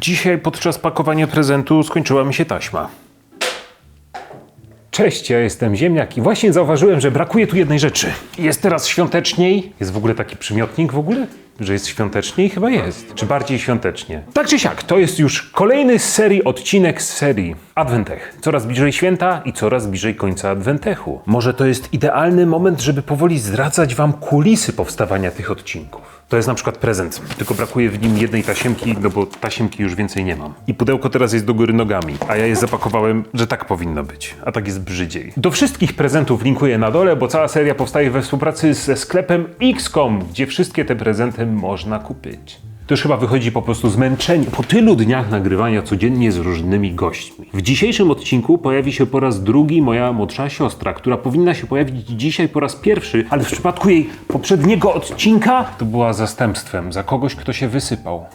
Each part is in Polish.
Dzisiaj podczas pakowania prezentu skończyła mi się taśma. Cześć, ja jestem Ziemniak i właśnie zauważyłem, że brakuje tu jednej rzeczy. Jest teraz świąteczniej. Jest w ogóle taki przymiotnik w ogóle? Że jest świąteczniej? Chyba jest. Czy bardziej świątecznie? Tak czy siak, to jest już kolejny z serii odcinek z serii Adwentech. Coraz bliżej święta i coraz bliżej końca Adwentechu. Może to jest idealny moment, żeby powoli zdradzać wam kulisy powstawania tych odcinków. To jest na przykład prezent, tylko brakuje w nim jednej tasiemki, no bo tasiemki już więcej nie mam. I pudełko teraz jest do góry nogami, a ja je zapakowałem, że tak powinno być, a tak jest brzydziej. Do wszystkich prezentów linkuję na dole, bo cała seria powstaje we współpracy ze sklepem XCOM, gdzie wszystkie te prezenty można kupić. To już chyba wychodzi po prostu zmęczenie po tylu dniach nagrywania codziennie z różnymi gośćmi. W dzisiejszym odcinku pojawi się po raz drugi moja młodsza siostra, która powinna się pojawić dzisiaj po raz pierwszy, ale w przypadku jej poprzedniego odcinka to była zastępstwem za kogoś, kto się wysypał.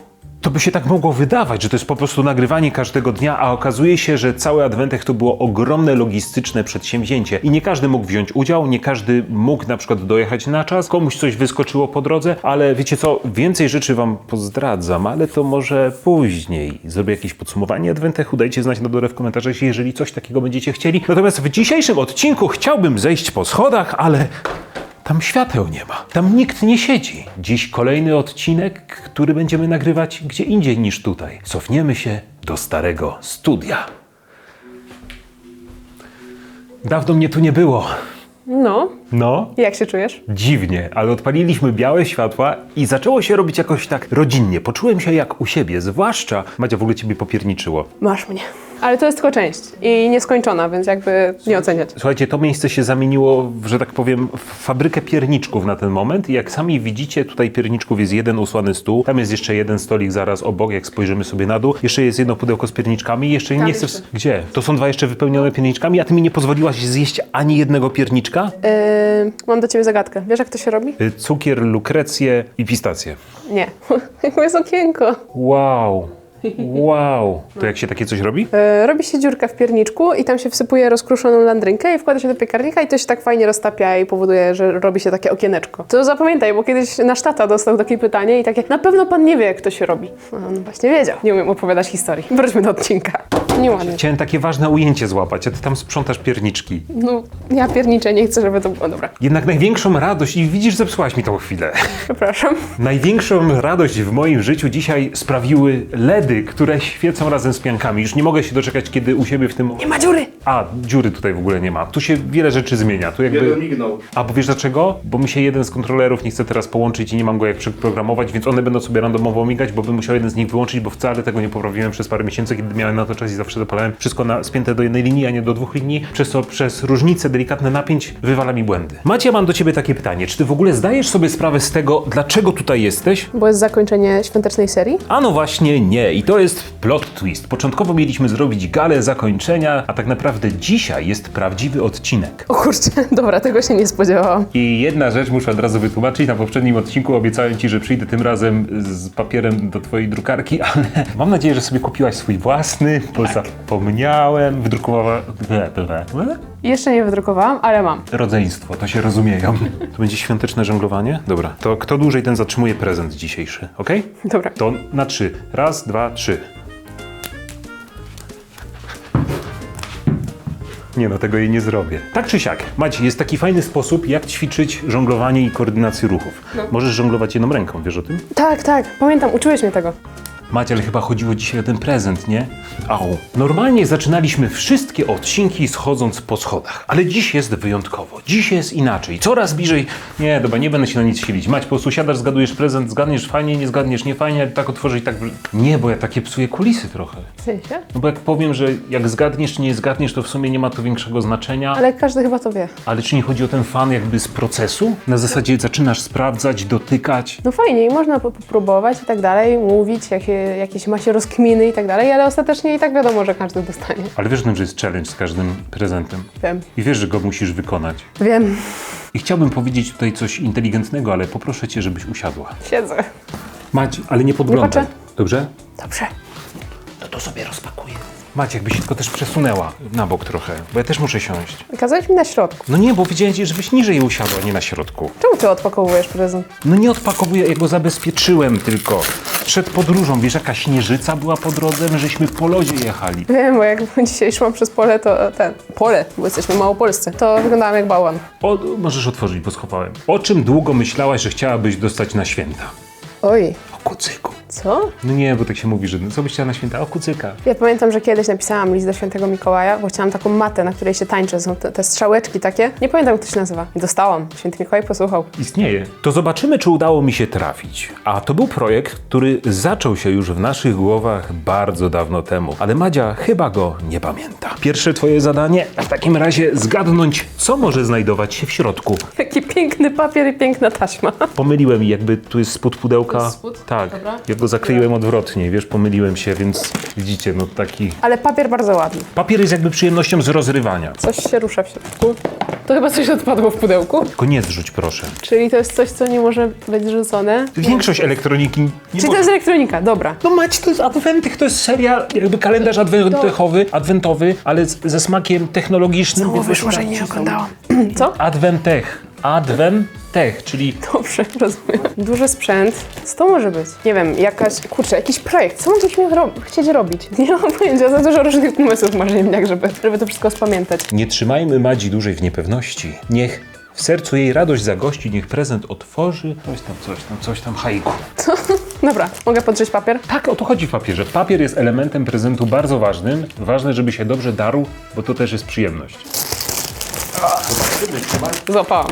To by się tak mogło wydawać, że to jest po prostu nagrywanie każdego dnia, a okazuje się, że cały Adwentech to było ogromne logistyczne przedsięwzięcie i nie każdy mógł wziąć udział, nie każdy mógł na przykład dojechać na czas, komuś coś wyskoczyło po drodze, ale wiecie co, więcej rzeczy wam pozdradzam, ale to może później. Zrobię jakieś podsumowanie Adwentechu, dajcie znać na dole w komentarzach, jeżeli coś takiego będziecie chcieli. Natomiast w dzisiejszym odcinku chciałbym zejść po schodach, ale tam świateł nie ma. Tam nikt nie siedzi. Dziś kolejny odcinek, który będziemy nagrywać gdzie indziej niż tutaj. Cofniemy się do starego studia. Dawno mnie tu nie było. No, No, jak się czujesz? dziwnie, ale odpaliliśmy białe światła i zaczęło się robić jakoś tak rodzinnie. Poczułem się jak u siebie, zwłaszcza Madzia w ogóle ciebie popierniczyło. Masz mnie. Ale to jest tylko część i nieskończona, więc jakby nie oceniać. Słuchajcie, to miejsce się zamieniło, w, że tak powiem, w fabrykę pierniczków na ten moment. I jak sami widzicie, tutaj pierniczków jest jeden usłany stół. Tam jest jeszcze jeden stolik zaraz obok, jak spojrzymy sobie na dół. Jeszcze jest jedno pudełko z pierniczkami. Jeszcze nie chcesz. jeszcze. Gdzie? To są dwa jeszcze wypełnione pierniczkami, a ty mi nie pozwoliłaś zjeść ani jednego pierniczka? Yy, mam do ciebie zagadkę. Wiesz, jak to się robi? Y, Cukier, lukrecję i pistację. Nie. Jakby jest okienko. Wow. Wow. To jak się takie coś robi? Yy, robi się dziurka w pierniczku i tam się wsypuje rozkruszoną landrynkę i wkłada się do piekarnika i to się tak fajnie roztapia i powoduje, że robi się takie okieneczko. To zapamiętaj, bo kiedyś nasz tata dostał takie pytanie i takie, na pewno pan nie wie, jak to się robi. On właśnie wiedział. Nie umiem opowiadać historii. Wróćmy do odcinka. Nieładnie. Chciałem takie ważne ujęcie złapać, a ty tam sprzątasz pierniczki. No, ja pierniczę, nie chcę, żeby to było. Dobra, Jednak największą radość, i widzisz, zepsułaś mi tą chwilę. przepraszam. Największą radość w moim życiu dzisiaj sprawiły LEDy, które świecą razem z piankami. Już nie mogę się doczekać, kiedy u siebie w tym. Nie ma dziury! A, dziury tutaj w ogóle nie ma. Tu się wiele rzeczy zmienia. Tu jakby... Jeden mignął. A bo wiesz dlaczego? Bo mi się jeden z kontrolerów nie chce teraz połączyć i nie mam go jak przeprogramować, więc one będą sobie randomowo migać, bo bym musiał jeden z nich wyłączyć, bo wcale tego nie poprawiłem przez parę miesięcy, kiedy miałem na to czas i zawsze dopalałem wszystko na, spięte do jednej linii, a nie do dwóch linii, przez co przez różnice delikatne napięć wywala mi błędy. Macie, mam do ciebie takie pytanie. Czy ty w ogóle zdajesz sobie sprawę z tego, dlaczego tutaj jesteś? Bo jest zakończenie świątecznej serii. A no właśnie nie. I to jest plot twist. Początkowo mieliśmy zrobić galę zakończenia, a tak naprawdę dzisiaj jest prawdziwy odcinek. O kurczę, dobra, tego się nie spodziewałam. I jedna rzecz muszę od razu wytłumaczyć. Na poprzednim odcinku obiecałem Ci, że przyjdę tym razem z papierem do Twojej drukarki, ale mam nadzieję, że sobie kupiłaś swój własny, bo zapomniałem. Wydrukowała... ble, ble, ble. Jeszcze nie wydrukowałam, ale mam. Rodzeństwo, to się rozumieją. To będzie świąteczne żonglowanie? Dobra. To kto dłużej, ten zatrzymuje prezent dzisiejszy, ok? Dobra. To na trzy. Raz, dwa, trzy. Nie no, tego jej nie zrobię. Tak czy siak, Macie, jest taki fajny sposób, jak ćwiczyć żonglowanie i koordynację ruchów. Możesz żonglować jedną ręką, wiesz o tym? Tak, tak, pamiętam, uczyłeś mnie tego. Macie, ale chyba chodziło dzisiaj o ten prezent, nie? Au. Normalnie zaczynaliśmy wszystkie odcinki schodząc po schodach, ale dziś jest wyjątkowo. Dziś jest inaczej. Coraz bliżej... Nie, dobra, nie będę się na nic silić. Mać, po prostu siadasz, zgadujesz prezent, zgadniesz fajnie, nie zgadniesz nie fajnie, ale tak otworzyć, tak... Nie, bo ja takie psuję kulisy trochę. W sensie? No bo jak powiem, że jak zgadniesz czy nie zgadniesz, to w sumie nie ma to większego znaczenia. Ale każdy chyba to wie. Ale czy nie chodzi o ten fan jakby z procesu? Na zasadzie zaczynasz sprawdzać, dotykać. No fajnie, i można popróbować i tak dalej, mówić, jakie, jakieś ma się rozkminy i tak dalej, ale ostatecznie i tak wiadomo, że każdy dostanie. Ale wiesz że jest challenge z każdym prezentem. Wiem. I wiesz, że go musisz wykonać. Wiem. I chciałbym powiedzieć tutaj coś inteligentnego, ale poproszę cię, żebyś usiadła. Siedzę. Mać, ale nie podglądaj. Dobrze? Dobrze. No to sobie rozpakuję. Macie, jakbyś się tylko też przesunęła na bok trochę, bo ja też muszę siąść. Kazałeś mi na środku. No nie, bo wiedziałem ci, żebyś niżej usiadła, nie na środku. Czemu ty odpakowujesz prezent? No nie odpakowuję, ja go zabezpieczyłem tylko. Przed podróżą, wiesz, jaka śnieżyca była po drodze, my żeśmy po lodzie jechali. Wiem, bo jak dzisiaj szłam przez pole, to ten... Pole, bo jesteśmy w Małopolsce. To wyglądałam jak bałwan. O, możesz otworzyć, bo schowałem. O czym długo myślałaś, że chciałabyś dostać na święta? Oj, O kucyku. Co? No nie, bo tak się mówi, że no, co byś chciała na święta? O kucyka. Ja pamiętam, że kiedyś napisałam list do świętego Mikołaja, bo chciałam taką matę, na której się tańczy. Są te, te strzałeczki takie. Nie pamiętam, jak to się nazywa. I dostałam. Święty Mikołaj posłuchał. Istnieje. To zobaczymy, czy udało mi się trafić. A to był projekt, który zaczął się już w naszych głowach bardzo dawno temu, ale Madzia chyba go nie pamięta. Pierwsze twoje zadanie, a w takim razie zgadnąć, co może znajdować się w środku. Jaki piękny papier i piękna taśma. Pomyliłem, jakby tu jest spód pudełka. To jest spód? Tak. Dobra. Ja go zakleiłem odwrotnie, wiesz, pomyliłem się, więc widzicie, no taki... Ale papier bardzo ładny. Papier jest jakby przyjemnością z rozrywania. Coś się rusza w środku. To chyba coś odpadło w pudełku. Tylko nie zrzuć, proszę. Czyli to jest coś, co nie może być rzucone. Większość elektroniki nie Czyli może... to jest elektronika, dobra. No macie, to jest Adwentyk, to jest seria, jakby kalendarz adwentowy, adwentowy, ale z, ze smakiem technologicznym. więc wystarczy są- Co? Adventech. Adventech, czyli Dobrze, rozumiem. Duży sprzęt. Co to może być? Nie wiem, jakaś, kurczę, jakiś projekt. Co on śmiał ro- chcieć robić? Nie mam pojęcia, za dużo różnych pomysłów masz ziemniak, żeby, żeby to wszystko spamiętać. nie trzymajmy Madzi dłużej w niepewności. Niech w sercu jej radość zagości, niech prezent otworzy. Coś tam, coś tam, coś tam, hajku. Dobra, mogę podrzeć papier? Tak, o to chodzi w papierze. Papier jest elementem prezentu bardzo ważnym. Ważne, żeby się dobrze darł, bo to też jest przyjemność. Zobaczymy, czy, Ma- Złapałam.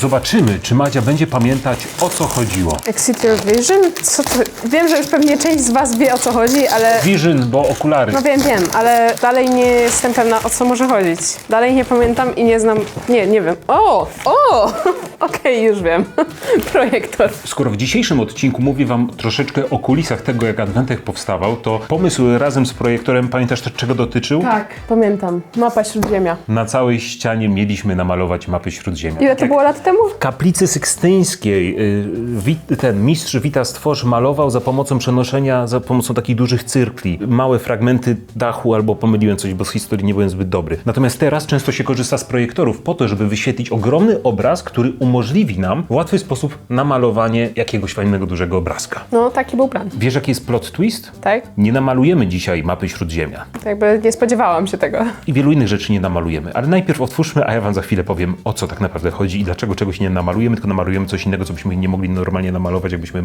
Zobaczymy, czy Madzia będzie pamiętać, o co chodziło. Exit your vision? Co to? Wiem, że już pewnie część z was wie, o co chodzi, ale... Vision, bo okulary. No wiem, wiem, ale dalej nie jestem pewna, o co może chodzić. Dalej nie pamiętam i nie znam... Nie, nie wiem. O! O! Okej, już wiem. Projektor. Skoro w dzisiejszym odcinku mówię Wam troszeczkę o kulisach tego, jak Adwentech powstawał, to pomysł razem z projektorem, pamiętasz też czego dotyczył? Tak. Pamiętam. Mapa Śródziemia. Na całej ścianie mieliśmy namalować mapy Śródziemia. Ile to było lat temu? W kaplicy sykstyńskiej y, wi- ten mistrz Wita Stworz malował za pomocą przenoszenia, za pomocą takich dużych cyrkli, małe fragmenty dachu, albo pomyliłem coś, bo z historii nie byłem zbyt dobry. Natomiast teraz często się korzysta z projektorów po to, żeby wyświetlić ogromny obraz, który umożliwi nam w łatwy sposób namalowanie jakiegoś fajnego, dużego obrazka. No, taki był plan. Wiesz, jaki jest plot twist? Tak? Nie namalujemy dzisiaj mapy Śródziemia. To jakby nie spodziewałam się tego. I wielu innych rzeczy nie namalujemy. Ale najpierw otwórzmy, a ja wam za chwilę powiem, o co tak naprawdę chodzi i dlaczego czegoś nie namalujemy, tylko namalujemy coś innego, co byśmy nie mogli normalnie namalować, jakbyśmy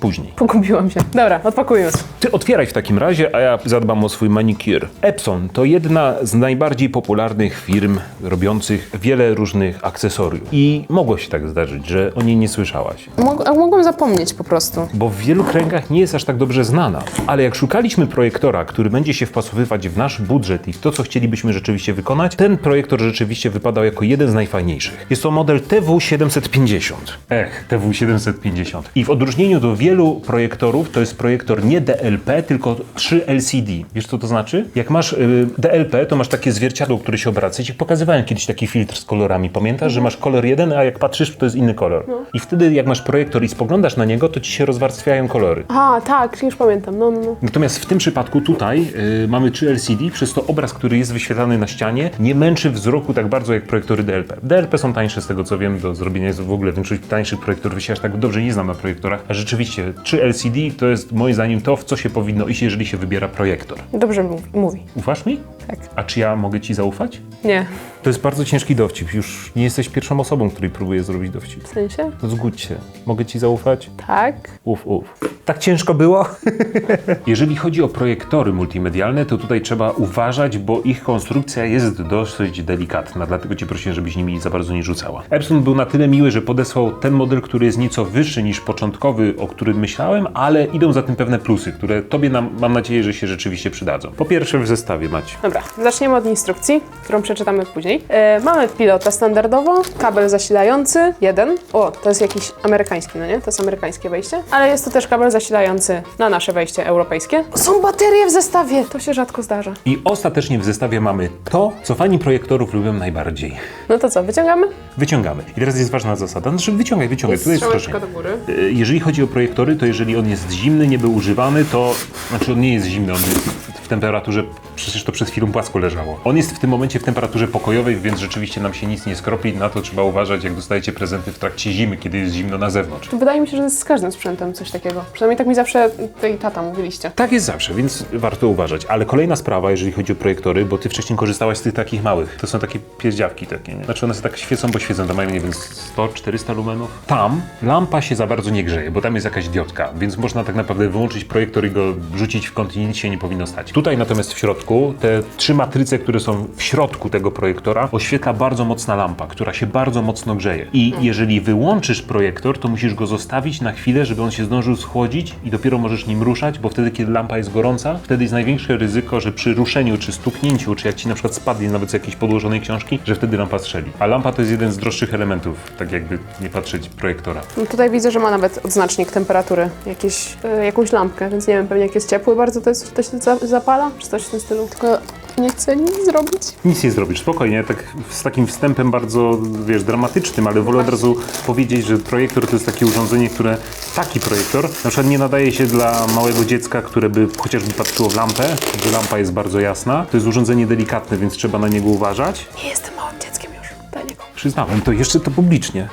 później. Pogubiłam się. Dobra, odpakujmy. Ty otwieraj w takim razie, a ja zadbam o swój manicure. Epson to jedna z najbardziej popularnych firm robiących wiele różnych akcesoriów. I mogło się tak zdarzyć, że o niej nie słyszałaś. Mog- a mogłam zapomnieć po prostu. bo w wielu kręgach nie jest aż tak dobrze znana. Ale jak szukaliśmy projektora, który będzie się wpasowywać w nasz budżet i w to, co chcielibyśmy rzeczywiście wykonać, ten projektor rzeczywiście wypadał jako jeden z najfajniejszych. Jest to model TW750. Ech, TW750. I w odróżnieniu do wielu projektorów, to jest projektor nie DLP, tylko 3 LCD. Wiesz, co to znaczy? Jak masz y, DLP, to masz takie zwierciadło, które się obraca. Ja ci pokazywałem kiedyś taki filtr z kolorami. Pamiętasz, że masz kolor jeden, a jak patrzysz, to jest inny kolor. I wtedy, jak masz projektor i spoglądasz na niego, to ci się rozwarstwiają kolory. A, tak, już pamiętam. No, no, no. Natomiast w tym przypadku tutaj y, mamy 3 LCD, przez to obraz, który jest wyświetlany na ścianie, nie męczy wzroku tak bardzo jak projektory DLP. DLP są tańsze z tego co wiem, do zrobienia jest w ogóle większość tańszych projektorów, się aż tak dobrze nie znam na projektorach, a rzeczywiście 3 LCD to jest moim zdaniem to, w co się powinno iść, jeżeli się wybiera projektor. Dobrze mówi. mówi. Ufasz mi? Tak. A czy ja mogę ci zaufać? Nie. To jest bardzo ciężki dowcip, już nie jesteś pierwszą osobą, której próbuję zrobić dowcip. W sensie? No zgódź się. Mogę ci zaufać? Tak. Uf, uf. Tak ciężko było? Jeżeli chodzi o projektory multimedialne, to tutaj trzeba uważać, bo ich konstrukcja jest dosyć delikatna, dlatego cię prosiłem, żebyś nimi za bardzo nie rzucała. Epson był na tyle miły, że podesłał ten model, który jest nieco wyższy niż początkowy, o którym myślałem, ale idą za tym pewne plusy, które tobie nam, mam nadzieję, że się rzeczywiście przydadzą. Po pierwsze w zestawie macie. Dobra, zaczniemy od instrukcji, którą przeczytamy później. E, mamy pilota standardowo, kabel zasilający, jeden. O, to jest jakiś amerykański, no nie? To jest amerykańskie wejście. Ale jest to też kabel zasilający na nasze wejście europejskie. Są baterie w zestawie! To się rzadko zdarza. I ostatecznie w zestawie mamy to, co fani projektorów lubią najbardziej. No to co, wyciągamy? Wyciągamy. I teraz jest ważna zasada. Znaczy wyciągaj, wyciągaj. Tu jest strzałeczka do góry. E, Jeżeli chodzi o projektory, to jeżeli on jest zimny, nie był używany, to znaczy on nie jest zimny, on jest w temperaturze Przecież to przed chwilą płasko leżało. On jest w tym momencie w temperaturze pokojowej, więc rzeczywiście nam się nic nie skropi. Na to trzeba uważać, jak dostajecie prezenty w trakcie zimy, kiedy jest zimno na zewnątrz. Wydaje mi się, że jest z każdym sprzętem coś takiego. Przynajmniej tak mi zawsze tej tata mówiliście. Tak jest zawsze, więc warto uważać. Ale kolejna sprawa, jeżeli chodzi o projektory, bo ty wcześniej korzystałaś z tych takich małych. To są takie pierdziawki takie, nie? Znaczy one się tak świecą, bo świecą, to mają, nie wiem, 100-400 lumenów. Tam lampa się za bardzo nie grzeje, bo tam jest jakaś diodka, więc można tak naprawdę wyłączyć projektor i go rzucić w kąt i nic się nie powinno stać. Tutaj natomiast w środku, te trzy matryce, które są w środku tego projektora, oświetla bardzo mocna lampa, która się bardzo mocno grzeje. I jeżeli wyłączysz projektor, to musisz go zostawić na chwilę, żeby on się zdążył schłodzić i dopiero możesz nim ruszać, bo wtedy, kiedy lampa jest gorąca, wtedy jest największe ryzyko, że przy ruszeniu, czy stuknięciu, czy jak ci na przykład spadnie nawet z jakiejś podłożonej książki, że wtedy lampa strzeli. A lampa to jest jeden z droższych elementów, tak jakby nie patrzeć projektora. No tutaj widzę, że ma nawet odznacznik temperatury, jakieś, y, jakąś lampkę, więc nie wiem, pewnie jak jest ciepły bardzo, to, jest, to się za, zapala, czy coś w tym stylu. Tylko nie chcę nic zrobić. Nic nie zrobisz, spokojnie, tak z takim wstępem bardzo, wiesz, dramatycznym, ale wolę od razu powiedzieć, że projektor to jest takie urządzenie, które, taki projektor, na przykład nie nadaje się dla małego dziecka, które by chociażby patrzyło w lampę, że lampa jest bardzo jasna. To jest urządzenie delikatne, więc trzeba na niego uważać. Nie jestem małym dzieckiem już, daj niego. Przyznałem to jeszcze to publicznie.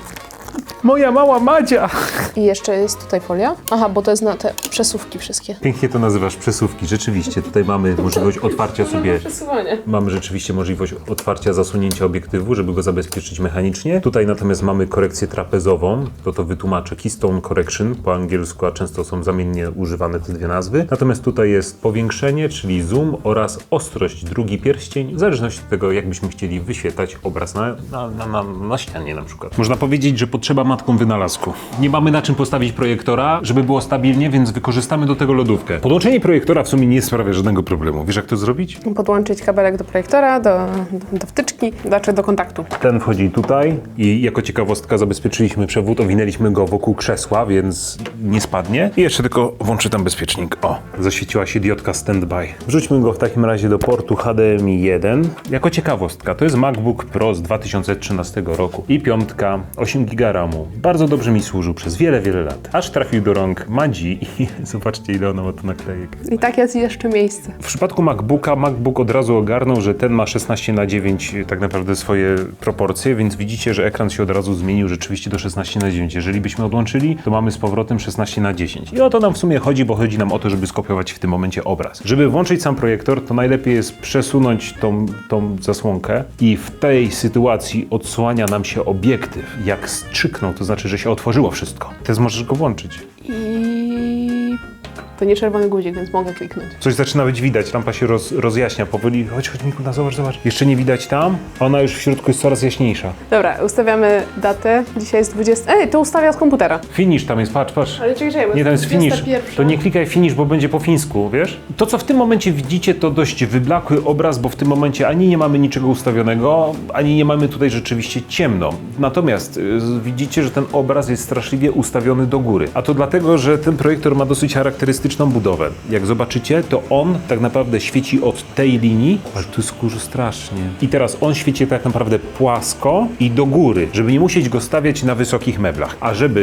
Moja mała Madzia! I jeszcze jest tutaj folia. Aha, bo to jest na te przesuwki wszystkie. Pięknie to nazywasz, przesuwki. Rzeczywiście, tutaj mamy możliwość otwarcia sobie Przesuwanie. Mamy rzeczywiście możliwość otwarcia, zasunięcia obiektywu, żeby go zabezpieczyć mechanicznie. Tutaj natomiast mamy korekcję trapezową, to to wytłumaczę, keystone correction po angielsku, a często są zamiennie używane te dwie nazwy. Natomiast tutaj jest powiększenie, czyli zoom oraz ostrość, drugi pierścień, w zależności od tego, jak byśmy chcieli wyświetlać obraz na, na, na, na, na ścianie na przykład. Można powiedzieć, że potrzeba matką wynalazku. Nie mamy na czym postawić projektora, żeby było stabilnie, więc wykorzystamy do tego lodówkę. Podłączenie projektora w sumie nie sprawia żadnego problemu. Wiesz jak to zrobić? Podłączyć kabelek do projektora, do, do, do wtyczki, znaczy do kontaktu. Ten wchodzi tutaj i jako ciekawostka zabezpieczyliśmy przewód, owinęliśmy go wokół krzesła, więc nie spadnie. I jeszcze tylko włączę tam bezpiecznik. O, zaświeciła się diodka standby. Wrzućmy go w takim razie do portu HDMI 1. Jako ciekawostka, to jest MacBook Pro z 2013 roku i piątka, 8 GB RAMu. Bardzo dobrze mi służył przez wiele, wiele lat. Aż trafił do rąk Madzi i zobaczcie ile ona ma tu naklejek. I tak jest jeszcze miejsce. W przypadku MacBooka, MacBook od razu ogarnął, że ten ma 16 na 9 tak naprawdę swoje proporcje, więc widzicie, że ekran się od razu zmienił rzeczywiście do 16 na 9. Jeżeli byśmy odłączyli, to mamy z powrotem 16 na 10. I o to nam w sumie chodzi, bo chodzi nam o to, żeby skopiować w tym momencie obraz. Żeby włączyć sam projektor, to najlepiej jest przesunąć tą, tą zasłonkę i w tej sytuacji odsłania nam się obiektyw. Jak strzyknął, to znaczy, że się otworzyło wszystko. Teraz możesz go włączyć. I to nie czerwony guzik, więc mogę kliknąć. Coś zaczyna być widać, lampa się roz, rozjaśnia powoli. Chodź, chodź Mikuda, zobacz, zobacz. Jeszcze nie widać tam, ona już w środku jest coraz jaśniejsza. Dobra, ustawiamy datę. Dzisiaj jest 20. Ej, to ustawia z komputera. Finish tam jest, patrz, patrz. Ale czekaj, czekaj, bo Nie, tam jest finish. 21. To nie klikaj finish, bo będzie po fińsku, wiesz? To, co w tym momencie widzicie, to dość wyblakły obraz, bo w tym momencie ani nie mamy niczego ustawionego, ani nie mamy tutaj rzeczywiście ciemno. Natomiast y, widzicie, że ten obraz jest straszliwie ustawiony do góry. A to dlatego, że ten projektor ma dosyć charakterystyczną budowę. Jak zobaczycie, to on tak naprawdę świeci od tej linii, ale tu jest kurzu strasznie. I teraz on świeci tak naprawdę płasko i do góry, żeby nie musieć go stawiać na wysokich meblach. A żeby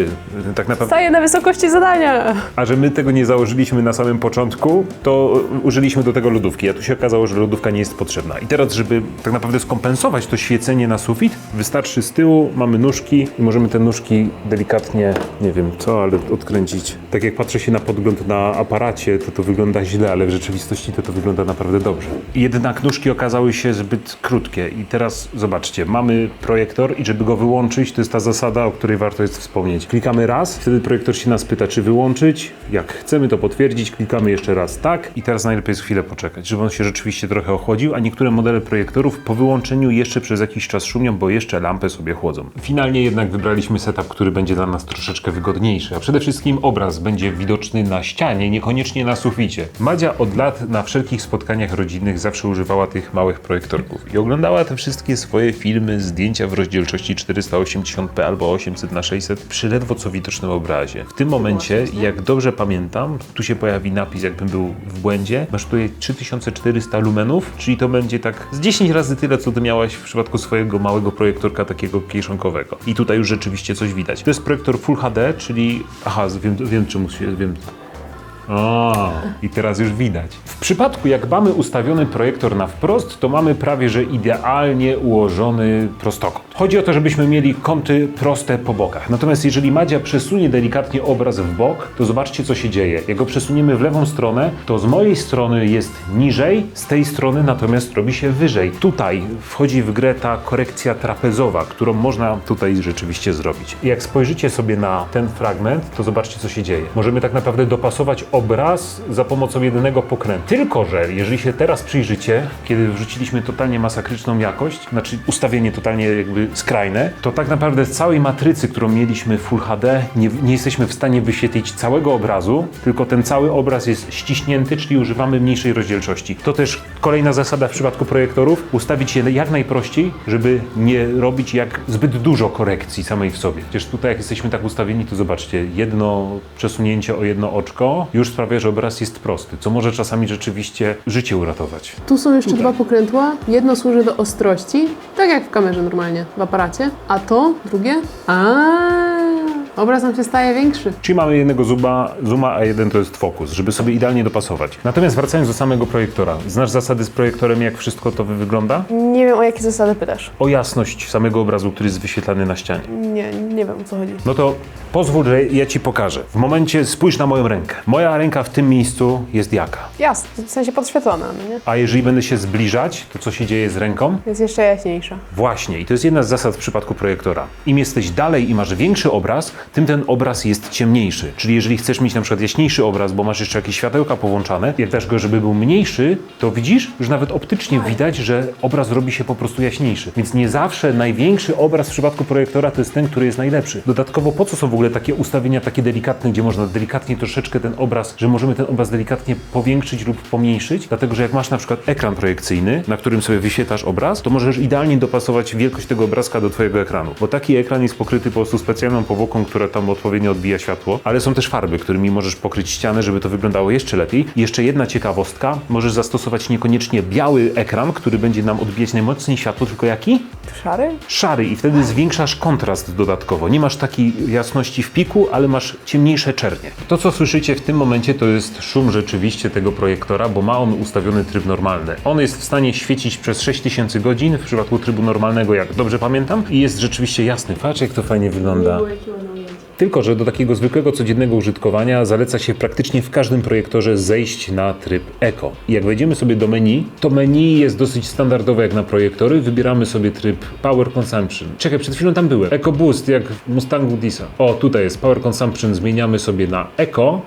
y, tak naprawdę Staję na wysokości zadania. a że my tego nie założyliśmy na samym początku, to użyliśmy do tego lodówki, a tu się okazało, że lodówka nie jest potrzebna. I teraz, żeby tak naprawdę skompensować to świecenie na sufit, wystarczy z tyłu, mamy nóżki i możemy te nóżki delikatnie, nie wiem co, ale odkręcić. Tak jak patrzę się na podgląd na aparacie, to to wygląda źle, ale w rzeczywistości to to wygląda naprawdę dobrze. Jednak nóżki okazały się zbyt krótkie i teraz zobaczcie, mamy projektor i żeby go wyłączyć, to jest ta zasada, o której warto jest wspomnieć. Klikamy raz, wtedy projektor się nas pyta, czy wyłączyć. Jak chcemy to potwierdzić, klikamy jeszcze raz tak i teraz najlepiej jest chwilę poczekać, żeby on się rzeczywiście trochę ochłodził, a niektóre modele projektorów po wyłączeniu jeszcze przez jakiś czas szumią, bo jeszcze lampy sobie chłodzą. Finalnie jednak wybraliśmy setup, który będzie dla nas troszeczkę wygodniejszy, a przede wszystkim obraz będzie widoczny na ścianie, niekoniecznie na suficie. Madzia od lat na wszelkich spotkaniach rodzinnych zawsze używała tych małych projektorków i oglądała te wszystkie swoje filmy, zdjęcia w rozdzielczości 480p albo 800 na 600 przy ledwo co widocznym obrazie. W tym momencie, jak dobrze pamiętam, tu się pojawi napis, jakbym był w błędzie. Masz tutaj 3400 lumenów, czyli to będzie tak z 10 razy tyle, co ty miałaś w przypadku swojego małego projektorka takiego kieszonkowego. I tutaj już rzeczywiście coś widać. To jest projektor Full HD, czyli... Aha, wiem, wiem czemu się... Wiem, o, i teraz już widać. W przypadku, jak mamy ustawiony projektor na wprost, to mamy prawie że idealnie ułożony prostokąt. Chodzi o to, żebyśmy mieli kąty proste po bokach. Natomiast jeżeli Madzia przesunie delikatnie obraz w bok, to zobaczcie, co się dzieje. Jak go przesuniemy w lewą stronę, to z mojej strony jest niżej, z tej strony natomiast robi się wyżej. Tutaj wchodzi w grę ta korekcja trapezowa, którą można tutaj rzeczywiście zrobić. Jak spojrzycie sobie na ten fragment, to zobaczcie, co się dzieje. Możemy tak naprawdę dopasować obraz za pomocą jedynego pokrętu. Tylko, że jeżeli się teraz przyjrzycie, kiedy wrzuciliśmy totalnie masakryczną jakość, znaczy ustawienie totalnie jakby skrajne, to tak naprawdę całej matrycy, którą mieliśmy Full HD, nie, nie jesteśmy w stanie wyświetlić całego obrazu, tylko ten cały obraz jest ściśnięty, czyli używamy mniejszej rozdzielczości. To też kolejna zasada w przypadku projektorów, ustawić je jak najprościej, żeby nie robić jak zbyt dużo korekcji samej w sobie. Przecież tutaj jak jesteśmy tak ustawieni, to zobaczcie, jedno przesunięcie o jedno oczko już sprawia, że obraz jest prosty, co może czasami rzeczywiście życie uratować. Tu są jeszcze dwa pokrętła. Jedno służy do ostrości, tak jak w kamerze normalnie, w aparacie. A to drugie? A, obraz nam się staje większy. Czyli mamy jednego zooma, zooma, a jeden to jest fokus, żeby sobie idealnie dopasować. Natomiast wracając do samego projektora, znasz zasady z projektorem, jak wszystko to wygląda? Nie wiem, o jakie zasady pytasz. O jasność samego obrazu, który jest wyświetlany na ścianie. Nie, nie wiem, o co chodzi. No to pozwól, że ja ci pokażę. W momencie spójrz na moją rękę. Moja ręka w tym miejscu jest jaka? Jasne, w sensie podświetlona, no nie? A jeżeli będę się zbliżać, to co się dzieje z ręką? Jest jeszcze jaśniejsza. Właśnie, i to jest jedna z zasad w przypadku projektora. Im jesteś dalej i masz większy obraz, tym ten obraz jest ciemniejszy. Czyli jeżeli chcesz mieć na przykład jaśniejszy obraz, bo masz jeszcze jakieś światełka połączane, jak dasz go, żeby był mniejszy, to widzisz, już nawet optycznie widać, że obraz robi się po prostu jaśniejszy. Więc nie zawsze największy obraz w przypadku projektora to jest ten, który jest najlepszy. Dodatkowo po co są w ogóle takie ustawienia takie delikatne, gdzie można delikatnie troszeczkę ten obraz, że możemy ten obraz delikatnie powiększyć lub pomniejszyć? Dlatego, że jak masz na przykład ekran projekcyjny, na którym sobie wyświetlasz obraz, to możesz idealnie dopasować wielkość tego obrazka do twojego ekranu. Bo taki ekran jest pokryty po prostu specjalną powłoką, która tam odpowiednio odbija światło, ale są też farby, którymi możesz pokryć ścianę, żeby to wyglądało jeszcze lepiej. I jeszcze jedna ciekawostka, możesz zastosować niekoniecznie biały ekran, który będzie nam odbijać najmocniej światło, tylko jaki? Szary? Szary i wtedy zwiększasz kontrast dodatkowo. Nie masz takiej jasności w piku, ale masz ciemniejsze czernie. To, co słyszycie w tym momencie, to jest szum rzeczywiście tego projektora, bo ma on ustawiony tryb normalny. On jest w stanie świecić przez 6000 godzin w przypadku trybu normalnego, jak dobrze pamiętam, i jest rzeczywiście jasny. Patrz, jak to fajnie wygląda. Tylko, że do takiego zwykłego, codziennego użytkowania zaleca się praktycznie w każdym projektorze zejść na tryb Eco. I jak wejdziemy sobie do menu, to menu jest dosyć standardowe jak na projektory. Wybieramy sobie tryb Power Consumption. Czekaj, przed chwilą tam byłem. Eco Boost, jak w Mustangu Disa. O, tutaj jest Power Consumption, zmieniamy sobie na Eco.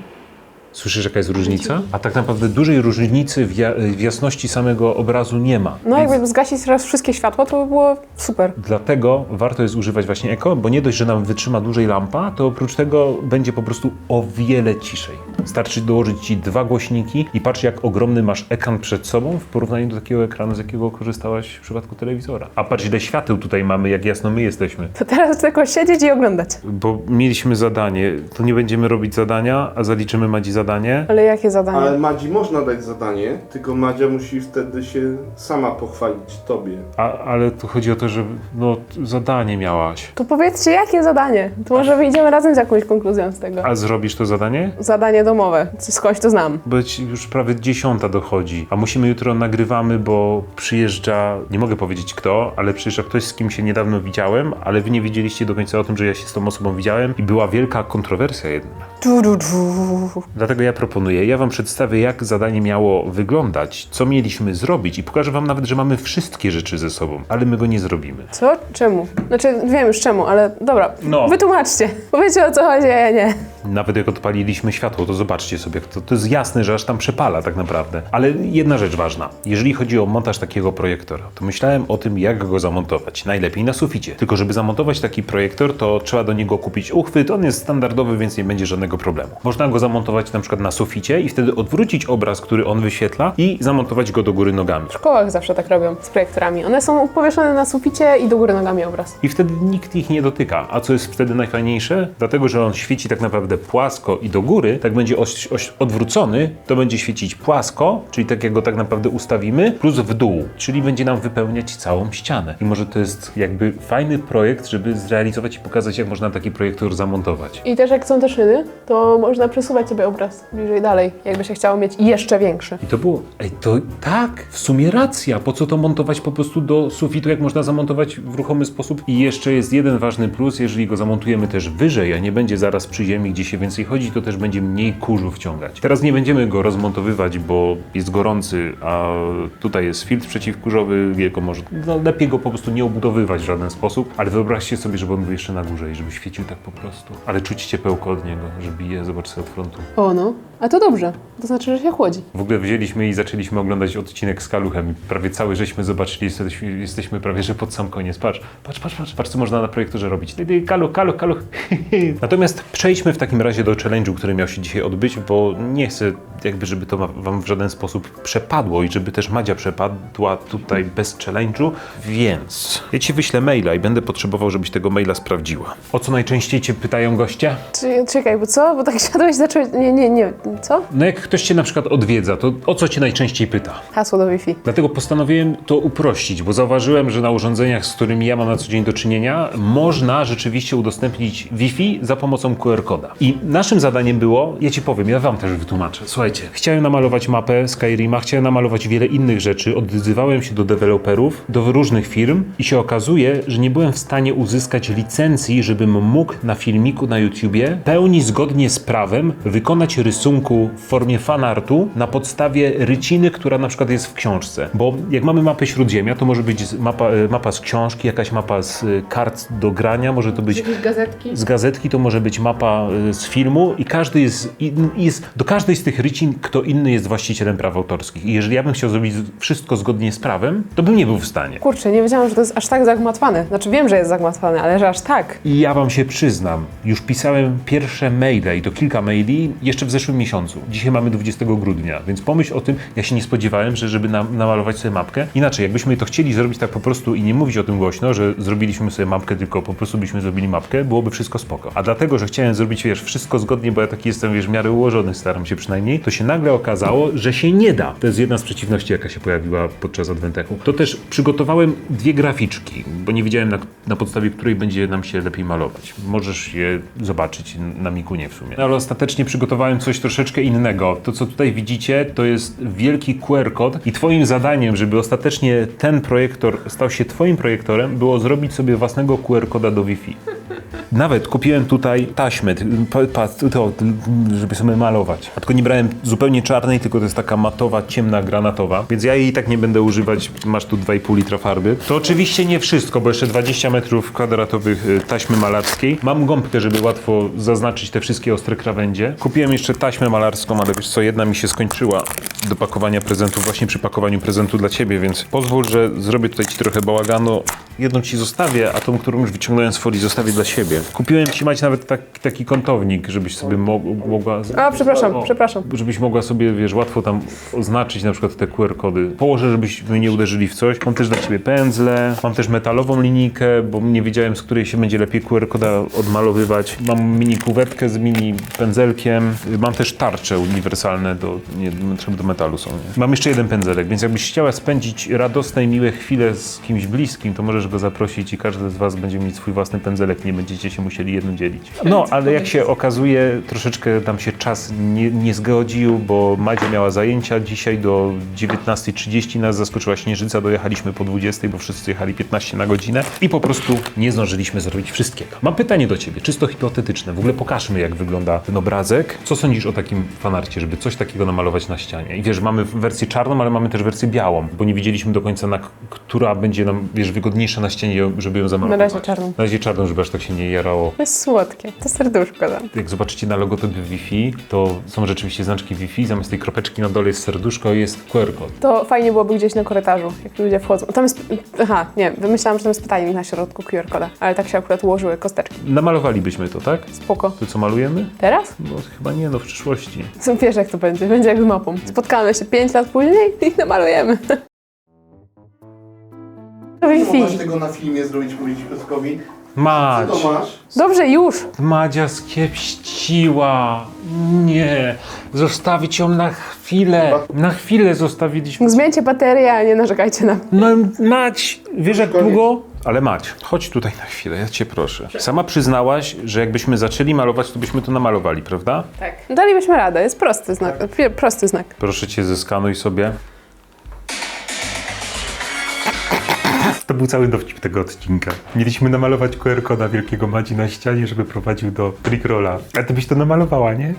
Słyszysz, jaka jest różnica? A tak naprawdę dużej różnicy w, ja- w jasności samego obrazu nie ma. No jakby zgasić teraz wszystkie światła, to by było super. Dlatego warto jest używać właśnie Eko, bo nie dość, że nam wytrzyma dłużej lampa, to oprócz tego będzie po prostu o wiele ciszej. Starczy dołożyć Ci dwa głośniki i patrz jak ogromny masz ekran przed sobą w porównaniu do takiego ekranu, z jakiego korzystałaś w przypadku telewizora. A patrz ile świateł tutaj mamy, jak jasno my jesteśmy. To teraz tylko siedzieć i oglądać. Bo mieliśmy zadanie, to nie będziemy robić zadania, a zaliczymy Madzi zadanie. Ale jakie zadanie? Ale Madzi można dać zadanie, tylko Madzia musi wtedy się sama pochwalić tobie. A, ale tu chodzi o to, że no, zadanie miałaś. To powiedzcie, jakie zadanie? To może wyjdziemy razem z jakąś konkluzją z tego. A zrobisz to zadanie? Zadanie domowe. Skądś to znam. Być już prawie dziesiąta dochodzi, a musimy jutro nagrywamy, bo przyjeżdża, nie mogę powiedzieć kto, ale przyjeżdża ktoś, z kim się niedawno widziałem, ale wy nie wiedzieliście do końca o tym, że ja się z tą osobą widziałem i była wielka kontrowersja jedna. Du, du, du. Dlatego ja proponuję, ja wam przedstawię, jak zadanie miało wyglądać, co mieliśmy zrobić i pokażę wam nawet, że mamy wszystkie rzeczy ze sobą, ale my go nie zrobimy. Co? Czemu? Znaczy, wiem już czemu, ale dobra. No. Wytłumaczcie. Powiedzcie o co chodzi, a ja nie. Nawet jak odpaliliśmy światło, to zobaczcie sobie, to, to jest jasne, że aż tam przepala tak naprawdę. Ale jedna rzecz ważna. Jeżeli chodzi o montaż takiego projektora, to myślałem o tym, jak go zamontować. Najlepiej na suficie. Tylko żeby zamontować taki projektor, to trzeba do niego kupić uchwyt. On jest standardowy, więc nie będzie żadnego problemu. Można go zamontować na przykład na suficie i wtedy odwrócić obraz, który on wyświetla i zamontować go do góry nogami. W szkołach zawsze tak robią z projektorami. One są powieszone na suficie i do góry nogami obraz. I wtedy nikt ich nie dotyka. A co jest wtedy najfajniejsze? Dlatego, że on świeci tak naprawdę płasko i do góry, tak będzie oś, oś odwrócony, to będzie świecić płasko, czyli tak jak go tak naprawdę ustawimy, plus w dół, czyli będzie nam wypełniać całą ścianę. I może to jest jakby fajny projekt, żeby zrealizować i pokazać, jak można taki projektor zamontować. I też jak są te szyny, to można przesuwać sobie obraz bliżej dalej, jakby się chciało mieć jeszcze większy. I to było, ej, to tak, w sumie racja. Po co to montować po prostu do sufitu, jak można zamontować w ruchomy sposób? I jeszcze jest jeden ważny plus, jeżeli go zamontujemy też wyżej, a nie będzie zaraz przy ziemi, się więcej chodzi, to też będzie mniej kurzu wciągać. Teraz nie będziemy go rozmontowywać, bo jest gorący, a tutaj jest filtr przeciwkurzowy, jego może, no lepiej go po prostu nie obudowywać w żaden sposób, ale wyobraźcie sobie, żeby on był jeszcze na górze i żeby świecił tak po prostu. Ale czuć ciepełko od niego, że bije, zobaczcie od frontu. O no, a to dobrze, to znaczy, że się chłodzi. W ogóle wzięliśmy i zaczęliśmy oglądać odcinek z Kaluchem i prawie cały żeśmy zobaczyli, jesteśmy, jesteśmy prawie, że pod sam koniec. Patrz, patrz, patrz, patrz, patrz co można na projektorze robić. Kaluch, kaluch, kaluch. Natomiast przejdźmy w takim razie do challenge'u, który miał się dzisiaj odbyć, bo nie chcę jakby, żeby to wam w żaden sposób przepadło i żeby też Madzia przepadła tutaj bez challenge'u, więc ja ci wyślę maila i będę potrzebował, żebyś tego maila sprawdziła. O co najczęściej cię pytają goście? Czekaj, bo co? Bo tak siadłeś, zacząłeś... Nie, nie, nie, co? No jak ktoś cię na przykład odwiedza, to o co cię najczęściej pyta? Hasło do Wi-Fi. Dlatego postanowiłem to uprościć, bo zauważyłem, że na urządzeniach, z którymi ja mam na co dzień do czynienia, można rzeczywiście udostępnić Wi-Fi za pomocą QR-koda. I naszym zadaniem było, ja ci powiem, ja wam też wytłumaczę. Słuchajcie, chciałem namalować mapę Skyrima, chciałem namalować wiele innych rzeczy, odzywałem się do deweloperów, do różnych firm i się okazuje, że nie byłem w stanie uzyskać licencji, żebym mógł na filmiku na YouTubie pełni zgodnie z prawem wykonać rysunku w formie fanartu na podstawie ryciny, która na przykład jest w książce. Bo jak mamy mapę Śródziemia, to może być z- mapa, e, mapa z książki, jakaś mapa z e, kart do grania, może to być gazetki? z gazetki, to może być mapa e, z filmu i każdy jest, jest, do każdej z tych rycin kto inny jest właścicielem praw autorskich. I jeżeli ja bym chciał zrobić z- wszystko zgodnie z prawem, to bym nie był w stanie. Kurczę, nie wiedziałam, że to jest aż tak zagmatwane. Znaczy wiem, że jest zagmatwane, ale że aż tak. I ja wam się przyznam, już pisałem pierwsze maile i to kilka maili jeszcze w zeszłym miesiącu. Dzisiaj mamy 20 grudnia, więc pomyśl o tym, ja się nie spodziewałem, że żeby nam, namalować sobie mapkę. Inaczej, jakbyśmy to chcieli zrobić tak po prostu i nie mówić o tym głośno, że zrobiliśmy sobie mapkę, tylko po prostu byśmy zrobili mapkę, byłoby wszystko spoko. A dlatego, że chciałem zrobić, wiesz, wszystko zgodnie, bo ja taki jestem, wiesz, w miarę ułożony, staram się przynajmniej, to się nagle okazało, że się nie da. To jest jedna z przeciwności, jaka się pojawiła podczas Adwentechu. To też przygotowałem dwie graficzki, bo nie wiedziałem na, na podstawie której będzie nam się lepiej malować. Możesz je zobaczyć na Mikunie w sumie. No, ale ostatecznie przygotowałem coś troszeczkę innego. To, co tutaj widzicie, to jest wielki QR kod i twoim zadaniem, żeby ostatecznie ten projektor stał się twoim projektorem, było zrobić sobie własnego QR koda do Wi-Fi. Nawet kupiłem tutaj pa, to, żeby sobie malować. A tylko nie brałem zupełnie czarnej, tylko to jest taka matowa, ciemna, granatowa. Więc ja jej tak nie będę używać. Masz tu 2,5 litra farby. To oczywiście nie wszystko, bo jeszcze 20 metrów kwadratowych y, taśmy malarskiej. Mam gąbkę, żeby łatwo zaznaczyć te wszystkie ostre krawędzie. Kupiłem jeszcze taśmę malarską, ale wiesz co, jedna mi się skończyła do pakowania prezentu, właśnie przy pakowaniu prezentu dla ciebie, więc pozwól, że zrobię tutaj ci trochę bałaganu. Jedną ci zostawię, a tą, którą już wyciągnąłem z folii, zostawię dla siebie. Kupiłem ci mać nawet tak, taki kątownik, żebyś sobie mo- mogła... A, przepraszam, O, przepraszam. Żebyś mogła sobie, wiesz, łatwo tam oznaczyć na przykład te QR kody. Położę, żebyśmy nie uderzyli w coś. Mam też dla ciebie pędzle, mam też metalową linijkę, bo nie wiedziałem, z której się będzie lepiej QR koda odmalowywać. Mam mini kuwetkę z mini pędzelkiem. Mam też tarcze uniwersalne do, nie, do metalu są. Nie? Mam jeszcze jeden pędzelek, więc jakbyś chciała spędzić radosne i miłe chwile z kimś bliskim, to możesz go zaprosić i każdy z was będzie mieć swój własny pędzelek, nie będziecie się musieli jedno dzielić. No, ale jak się okazuje, troszeczkę tam się czas nie, nie zgodził, bo Madzia miała zajęcia dzisiaj do 19.30 nas zaskoczyła śnieżyca, dojechaliśmy po 20, bo wszyscy jechali 15 na godzinę i po prostu nie zdążyliśmy zrobić wszystkiego. Mam pytanie do ciebie, czysto hipotetyczne. W ogóle pokażmy, jak wygląda ten obrazek. Co sądzisz o takim fanarcie, żeby coś takiego namalować na ścianie? I wiesz, mamy wersję czarną, ale mamy też wersję białą, bo nie wiedzieliśmy do końca, na która będzie nam, wiesz, wygodniejsza na ścianie, żeby ją zamalować. Na razie czarną. Na razie czarną, żeby aż tak się nie jarało. To jest słodkie, to serduszko tam. Jak zobaczycie na logotipie Wi-Fi, to są rzeczywiście znaczki Wi-Fi, zamiast tej kropeczki na dole jest serduszko i jest QR kod. To fajnie byłoby gdzieś na korytarzu, jak ludzie wchodzą. Tam jest... Aha, nie, wymyślałam, że tam jest pytanie na środku QR koda, ale tak się akurat ułożyły kosteczki. Namalowalibyśmy to, tak? Spoko. To co malujemy? Teraz? No chyba nie, no w przyszłości. Wiesz jak to będzie, będzie jak z mapą. Spotkamy się 5 lat później i namalujemy. Nie mogłaś Wi-Fi. tego na filmie zrobić, powiedzieć Piotrkowi, Mać! Co masz? Dobrze, już. Madzia skiepściła. Nie. Zostawić ją na chwilę. Na chwilę zostawiliśmy. Zmieńcie baterię, a nie narzekajcie na No Mać, wiesz jak Koniec. długo? Ale Mać, chodź tutaj na chwilę, ja cię proszę. Sama przyznałaś, że jakbyśmy zaczęli malować, to byśmy to namalowali, prawda? Tak. Dalibyśmy radę, jest prosty znak. Prosty znak. Proszę cię, zeskanuj sobie. To był cały dowcip tego odcinka. Mieliśmy namalować QR koda wielkiego Madzi na ścianie, żeby prowadził do Rickrolla. A ty byś to namalowała, nie?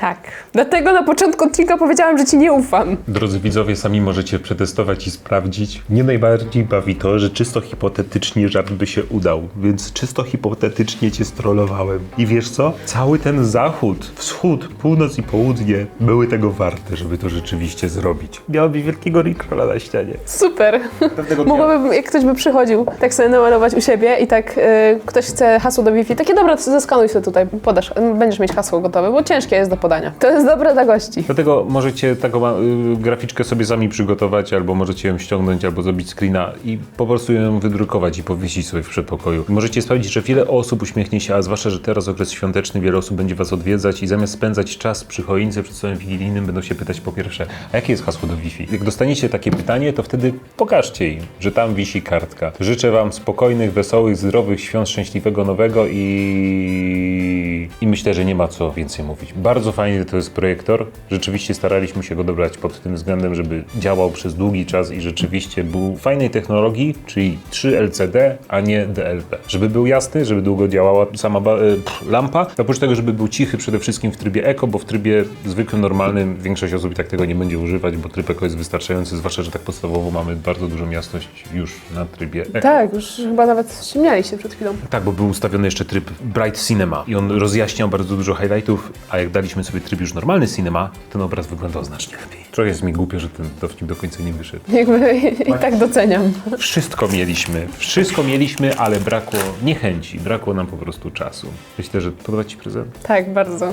Tak. Dlatego na początku odcinka powiedziałam, że ci nie ufam. Drodzy widzowie, sami możecie przetestować i sprawdzić. Mnie najbardziej bawi to, że czysto hipotetycznie żart by się udał, więc czysto hipotetycznie cię strollowałem. I wiesz co? Cały ten zachód, wschód, północ i południe były tego warte, żeby to rzeczywiście zrobić. Miałoby wielkiego Rickrolla na ścianie. Super. Pewnego dnia. Mogłabym, jak ktoś by przychodził, tak sobie namalować u siebie i tak y, ktoś chce hasło do Wi-Fi, takie dobra, to zeskanuj sobie tutaj, podasz, będziesz mieć hasło gotowe, bo ciężkie jest do podania. To jest dobre dla gości. Dlatego możecie taką y, graficzkę sobie sami przygotować, albo możecie ją ściągnąć, albo zrobić screena i po prostu ją wydrukować i powiesić sobie w przedpokoju. Możecie sprawdzić, że wiele osób uśmiechnie się, a zwłaszcza, że teraz okres świąteczny, wiele osób będzie was odwiedzać i zamiast spędzać czas przy choince przed stołem wigilijnym, będą się pytać po pierwsze, a jakie jest hasło do Wi-Fi? Jak dostaniecie takie pytanie, to wtedy pokażcie im, że tam wisi kartka. Życzę wam spokojnych, wesołych, zdrowych świąt, szczęśliwego nowego i... i myślę, że nie ma co więcej mówić. Bardzo fajny to jest projektor. Rzeczywiście staraliśmy się go dobrać pod tym względem, żeby działał przez długi czas i rzeczywiście był fajnej technologii, czyli 3 LCD, a nie DLP. Żeby był jasny, żeby długo działała sama e, pff, lampa, oprócz tego, żeby był cichy przede wszystkim w trybie Eco, bo w trybie zwykłym, normalnym większość osób i tak tego nie będzie używać, bo tryb Eco jest wystarczający, zwłaszcza, że tak podstawowo mamy bardzo dużą jasność już na trybie Eco. Tak, już chyba nawet śmialiście przed chwilą. Tak, bo był ustawiony jeszcze tryb Bright Cinema i on rozjaśniał bardzo dużo highlightów, a jak daliśmy sobie tryb już normalny Cinema, ten obraz wyglądał znacznie lepiej. Trochę jest mi głupio, że ten dowcip do końca nie wyszedł. Jakby i tak doceniam. Wszystko mieliśmy, wszystko mieliśmy, ale brakło niechęci, brakło nam po prostu czasu. Myślę, że podoba Ci prezent? Tak, bardzo.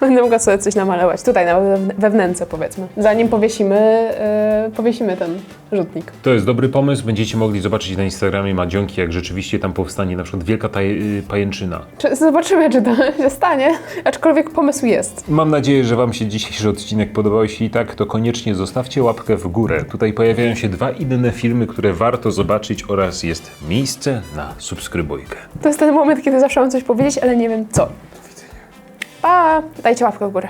Będę mogła sobie coś namalować. Tutaj na wewn- we wnęce powiedzmy. Zanim powiesimy, yy, powiesimy ten rzutnik. To jest dobry pomysł, będziecie mogli zobaczyć na Instagramie Madzionki, jak rzeczywiście tam powstanie na przykład wielka taj- y, pajęczyna. Czy, zobaczymy, czy to się stanie. Aczkolwiek pomysł jest. Mam nadzieję, że Wam się dzisiejszy odcinek podobał. Jeśli tak, to koniecznie zostawcie łapkę w górę. Tutaj pojawiają się dwa inne filmy, które warto zobaczyć oraz jest miejsce na subskrybujkę. To jest ten moment, kiedy zawsze mam coś powiedzieć, ale nie wiem co. Pa! Dajcie łapkę w górę.